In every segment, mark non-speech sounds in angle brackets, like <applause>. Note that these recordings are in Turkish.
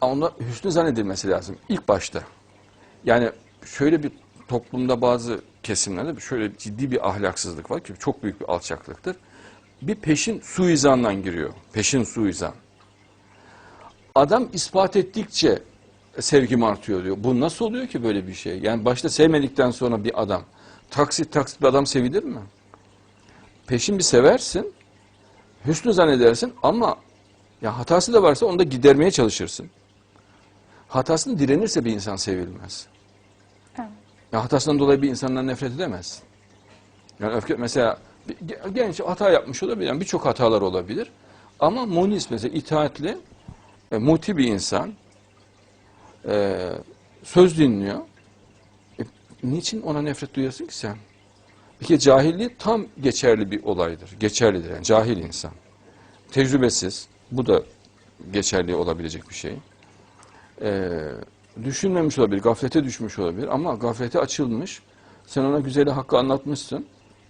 Onda hüsnü zannedilmesi lazım ilk başta. Yani şöyle bir toplumda bazı kesimlerde şöyle ciddi bir ahlaksızlık var ki çok büyük bir alçaklıktır. Bir peşin suizandan giriyor. Peşin suizan. Adam ispat ettikçe sevgim artıyor diyor. Bu nasıl oluyor ki böyle bir şey? Yani başta sevmedikten sonra bir adam taksit taksit bir adam sevilir mi? Peşin bir seversin, hüsnü zannedersin ama ya hatası da varsa onu da gidermeye çalışırsın. Hatasını direnirse bir insan sevilmez. Evet. Ya hatasından dolayı bir insandan nefret edemezsin. Yani öfke mesela genç hata yapmış olabilir. Yani birçok hatalar olabilir. Ama munis mesela itaatli, e, muti bir insan e, söz dinliyor. E, niçin ona nefret duyuyorsun ki sen? Bir kere cahilliği tam geçerli bir olaydır. Geçerlidir yani cahil insan. Tecrübesiz. Bu da geçerli olabilecek bir şey. Ee, düşünmemiş olabilir, gaflete düşmüş olabilir ama gaflete açılmış. Sen ona güzeli hakkı anlatmışsın.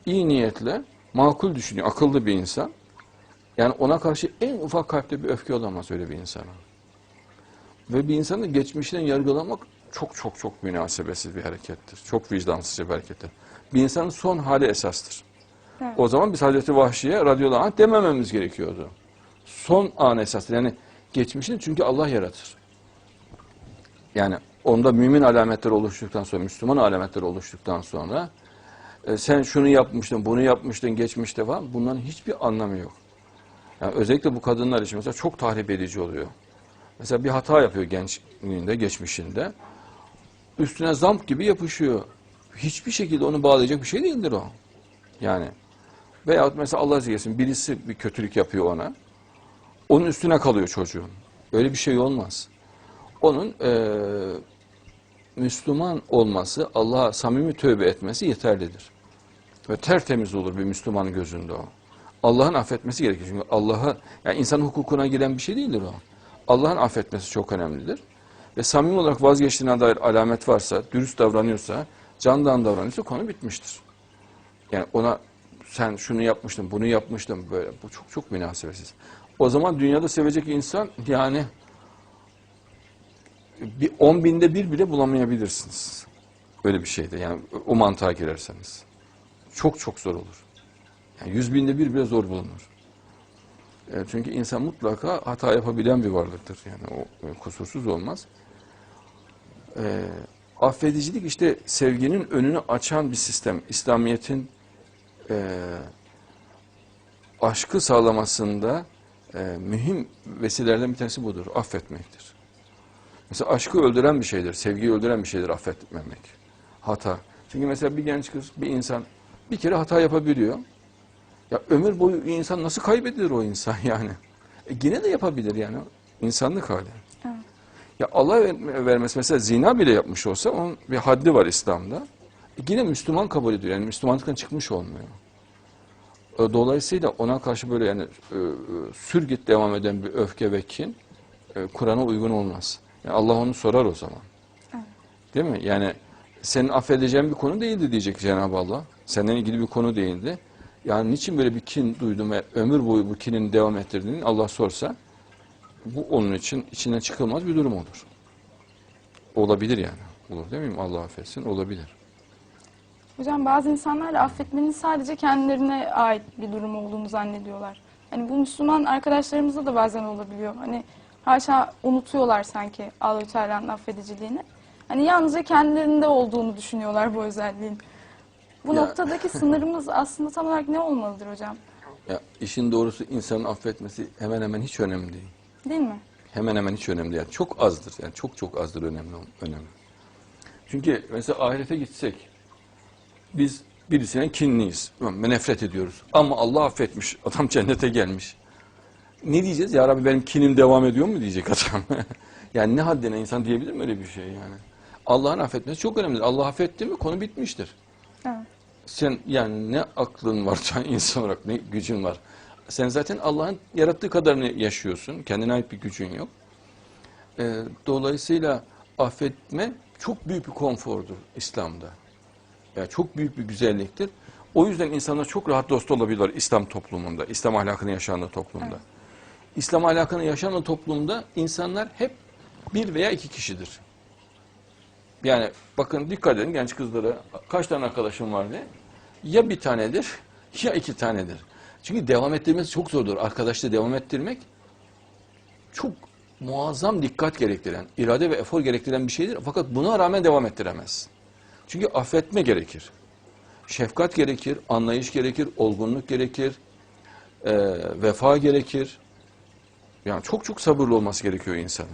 İyi niyetle, makul düşünüyor, akıllı bir insan. Yani ona karşı en ufak kalpte bir öfke olamaz öyle bir insana. Ve bir insanın geçmişten yargılamak çok çok çok münasebetsiz bir harekettir. Çok vicdansızca bir harekettir. Bir insanın son hali esastır. Evet. O zaman biz Hazreti Vahşi'ye radıyallahu anh demememiz gerekiyordu. Son an esastır. Yani geçmişini çünkü Allah yaratır. Yani onda mümin alametleri oluştuktan sonra, Müslüman alametleri oluştuktan sonra e, sen şunu yapmıştın, bunu yapmıştın geçmişte falan bunların hiçbir anlamı yok. Yani özellikle bu kadınlar için mesela çok tahrip edici oluyor. Mesela bir hata yapıyor gençliğinde, geçmişinde. Üstüne zamp gibi yapışıyor. Hiçbir şekilde onu bağlayacak bir şey değildir o. Yani veyahut mesela Allah izlesin birisi bir kötülük yapıyor ona. Onun üstüne kalıyor çocuğun. Öyle bir şey olmaz. Onun eee, Müslüman olması, Allah'a samimi tövbe etmesi yeterlidir. Ve tertemiz olur bir Müslümanın gözünde o. Allah'ın affetmesi gerekir. Çünkü Allah'a, yani insan hukukuna giren bir şey değildir o. Allah'ın affetmesi çok önemlidir. Ve samimi olarak vazgeçtiğine dair alamet varsa, dürüst davranıyorsa, candan davranıyorsa konu bitmiştir. Yani ona sen şunu yapmıştın, bunu yapmıştın böyle. Bu çok çok münasebetsiz. O zaman dünyada sevecek insan yani bir on binde bir bile bulamayabilirsiniz. Öyle bir şeyde yani o mantığa girerseniz. Çok çok zor olur. Yani yüz binde bir bile zor bulunur. E, çünkü insan mutlaka hata yapabilen bir varlıktır. Yani o e, kusursuz olmaz. E, affedicilik işte sevginin önünü açan bir sistem. İslamiyet'in e, aşkı sağlamasında e, mühim vesilelerden bir tanesi budur. Affetmektir. Mesela aşkı öldüren bir şeydir, sevgiyi öldüren bir şeydir affetmemek. Hata. Çünkü mesela bir genç kız, bir insan bir kere hata yapabiliyor. Ya ömür boyu insan nasıl kaybedilir o insan <laughs> yani? E yine de yapabilir yani. İnsanlık hali. Evet. Ya Allah ver- vermesi mesela zina bile yapmış olsa onun bir haddi var İslam'da. E yine Müslüman kabul ediyor. Yani Müslümanlıktan çıkmış olmuyor. E, Dolayısıyla ona karşı böyle yani e, e, sürgüt devam eden bir öfke ve kin Kur'an'a uygun olmaz. Yani Allah onu sorar o zaman. Evet. Değil mi? Yani senin affedeceğin bir konu değildi diyecek Cenab-ı Allah. Senden ilgili bir konu değildi. Yani niçin böyle bir kin duydun ve ömür boyu bu kinin devam ettirdiğini Allah sorsa bu onun için içinden çıkılmaz bir durum olur. Olabilir yani. Olur değil mi? Allah affetsin. Olabilir. Hocam bazı insanlar da affetmenin sadece kendilerine ait bir durum olduğunu zannediyorlar. Hani bu Müslüman arkadaşlarımızda da bazen olabiliyor. Hani haşa unutuyorlar sanki Allah-u Teala'nın affediciliğini. Hani yalnızca kendilerinde olduğunu düşünüyorlar bu özelliğin. Bu Ya- noktadaki sınırımız aslında tam olarak ne olmalıdır hocam? Ya işin doğrusu insanın affetmesi hemen hemen hiç önemli değil. Değil mi? Hemen hemen hiç önemli değil. Yani çok azdır. Yani çok çok azdır önemli önemli. Çünkü mesela ahirete gitsek biz birisine kinliyiz. Nefret ediyoruz. Ama Allah affetmiş. Adam cennete gelmiş. Ne diyeceğiz? Ya Rabbi benim kinim devam ediyor mu diyecek adam. <laughs> yani ne haddine insan diyebilir mi öyle bir şey yani? Allah'ın affetmesi çok önemlidir. Allah affetti mi konu bitmiştir. Evet. Sen yani ne aklın var sen <laughs> insan olarak ne gücün var. Sen zaten Allah'ın yarattığı kadarını yaşıyorsun. Kendine ait bir gücün yok. Ee, dolayısıyla affetme çok büyük bir konfordur İslam'da. Yani çok büyük bir güzelliktir. O yüzden insanlar çok rahat dost olabilirler İslam toplumunda, İslam ahlakını yaşandığı toplumda. İslam ahlakını yaşandığı toplumda insanlar hep bir veya iki kişidir. Yani bakın dikkat edin genç kızlara kaç tane arkadaşım var diye. Ya bir tanedir ya iki tanedir. Çünkü devam ettirmesi çok zordur. Arkadaşlığı devam ettirmek çok muazzam dikkat gerektiren, irade ve efor gerektiren bir şeydir. Fakat buna rağmen devam ettiremez. Çünkü affetme gerekir. Şefkat gerekir, anlayış gerekir, olgunluk gerekir, eee, vefa gerekir. Yani çok çok sabırlı olması gerekiyor insanın.